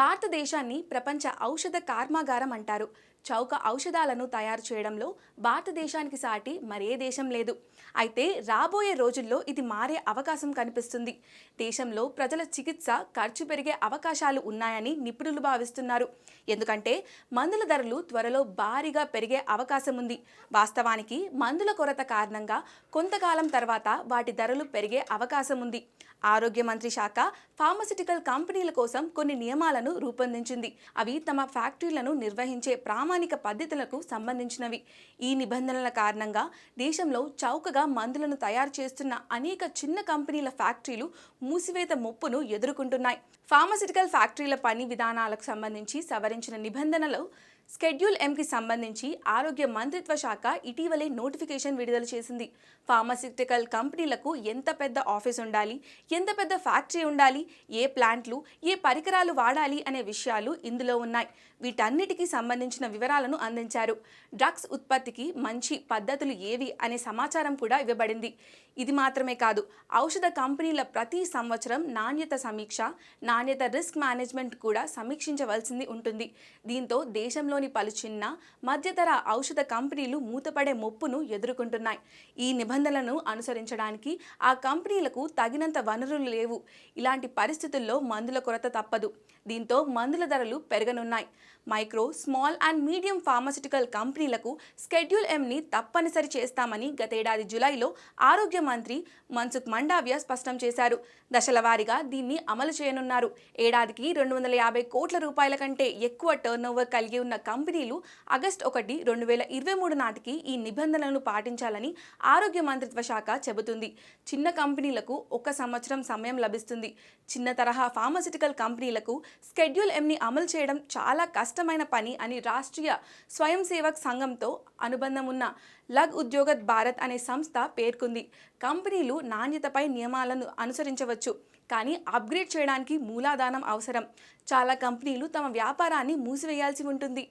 భారతదేశాన్ని ప్రపంచ ఔషధ కర్మాగారం అంటారు. చౌక ఔషధాలను తయారు చేయడంలో భారతదేశానికి సాటి మరే దేశం లేదు. అయితే రాబోయే రోజుల్లో ఇది మారే అవకాశం కనిపిస్తుంది. దేశంలో ప్రజల చికిత్స ఖర్చు పెరిగే అవకాశాలు ఉన్నాయని నిపుణులు భావిస్తున్నారు. ఎందుకంటే మందుల ధరలు త్వరలో భారీగా పెరిగే అవకాశం ఉంది. వాస్తవానికి మందుల కొరత కారణంగా కొంతకాలం తర్వాత వాటి ధరలు పెరిగే అవకాశం ఉంది. ఆరోగ్య మంత్రి శాఖ ఫార్మసిటికల్ కంపెనీల కోసం కొన్ని నియమాలను రూపొందించింది. అవి తమ ఫ్యాక్టరీలను నిర్వహించే ప్రామాణిక పద్ధతులకు సంబంధించినవి. ఈ నిబంధనల కారణంగా దేశంలో చౌకగా మందులను తయారు చేస్తున్న అనేక చిన్న కంపెనీల ఫ్యాక్టరీలు మూసివేత ముప్పును ఎదుర్కొంటున్నాయి. ఫార్మసిటికల్ ఫ్యాక్టరీల పని విధానాలకు సంబంధించి సవరించిన నిబంధనలు స్కెడ్యూల్ ఎంకి సంబంధించి ఆరోగ్య మంత్రిత్వ శాఖ ఇటీవలే నోటిఫికేషన్ విడుదల చేసింది. ఫార్మాసిటికల్ కంపెనీలకు ఎంత పెద్ద ఆఫీస్ ఉండాలి? ఎంత పెద్ద ఫ్యాక్టరీ ఉండాలి? ఏ ప్లాంట్లు ఏ పరికరాలు వాడాలి అనే విషయాలు ఇందులో ఉన్నాయి. వీటన్నిటికీ సంబంధించిన వివరాలను అందించారు. డ్రగ్స్ ఉత్పత్తికి మంచి పద్ధతులు ఏవి అనే సమాచారం కూడా ఇవ్వబడింది. ఇది మాత్రమే కాదు ఔషధ కంపెనీల ప్రతి సంవత్సరం నాణ్యత సమీక్ష నాణ్యత రిస్క్ మేనేజ్మెంట్ కూడా సమీక్షించవలసింది ఉంటుంది. దీంతో దేశంలో దేశంలోని పలు చిన్న మధ్యతర ఔషధ కంపెనీలు మూతపడే ముప్పును ఎదుర్కొంటున్నాయి. ఈ నిబంధనలను అనుసరించడానికి ఆ కంపెనీలకు తగినంత వనరులు లేవు. ఇలాంటి పరిస్థితుల్లో మందుల కొరత తప్పదు. దీంతో మందుల ధరలు పెరగనున్నాయి. Micro small and medium pharmaceutical కంపెనీలకు స్కెడ్యూల్ ఎంని తప్పనిసరి చేస్తామని గతేడాది జులైలో ఆరోగ్య మంత్రి మన్సుఖ్ మండావ్య స్పష్టం చేశారు. దశల వారీగా దీన్ని అమలు చేయనున్నారు. ఏడాదికి రెండు వందల యాభై కోట్ల రూపాయల కంటే ఎక్కువ టర్నోవర్ కలిగి ఉన్న కంపెనీలు ఆగస్టు ఒకటి రెండు వేల ఇరవై మూడు నాటికి ఈ నిబంధనలను పాటించాలని ఆరోగ్య మంత్రిత్వ శాఖ చెబుతుంది. చిన్న కంపెనీలకు ఒక సంవత్సరం సమయం లభిస్తుంది. చిన్న తరహా ఫార్మాసిటికల్ కంపెనీలకు స్కెడ్యూల్ ఎంని అమలు చేయడం చాలా కష్టమైన పని అని రాష్ట్రీయ స్వయం సేవక్ సంఘంతో అనుబంధం ఉన్న లగ్ ఉద్యోగత్ భారత్ అనే సంస్థ పేర్కొంది. కంపెనీలు నాణ్యతపై నియమాలను అనుసరించవచ్చు కానీ అప్గ్రేడ్ చేయడానికి మూలాధారం అవసరం. చాలా కంపెనీలు తమ వ్యాపారాన్ని మూసివేయాల్సి ఉంటుంది.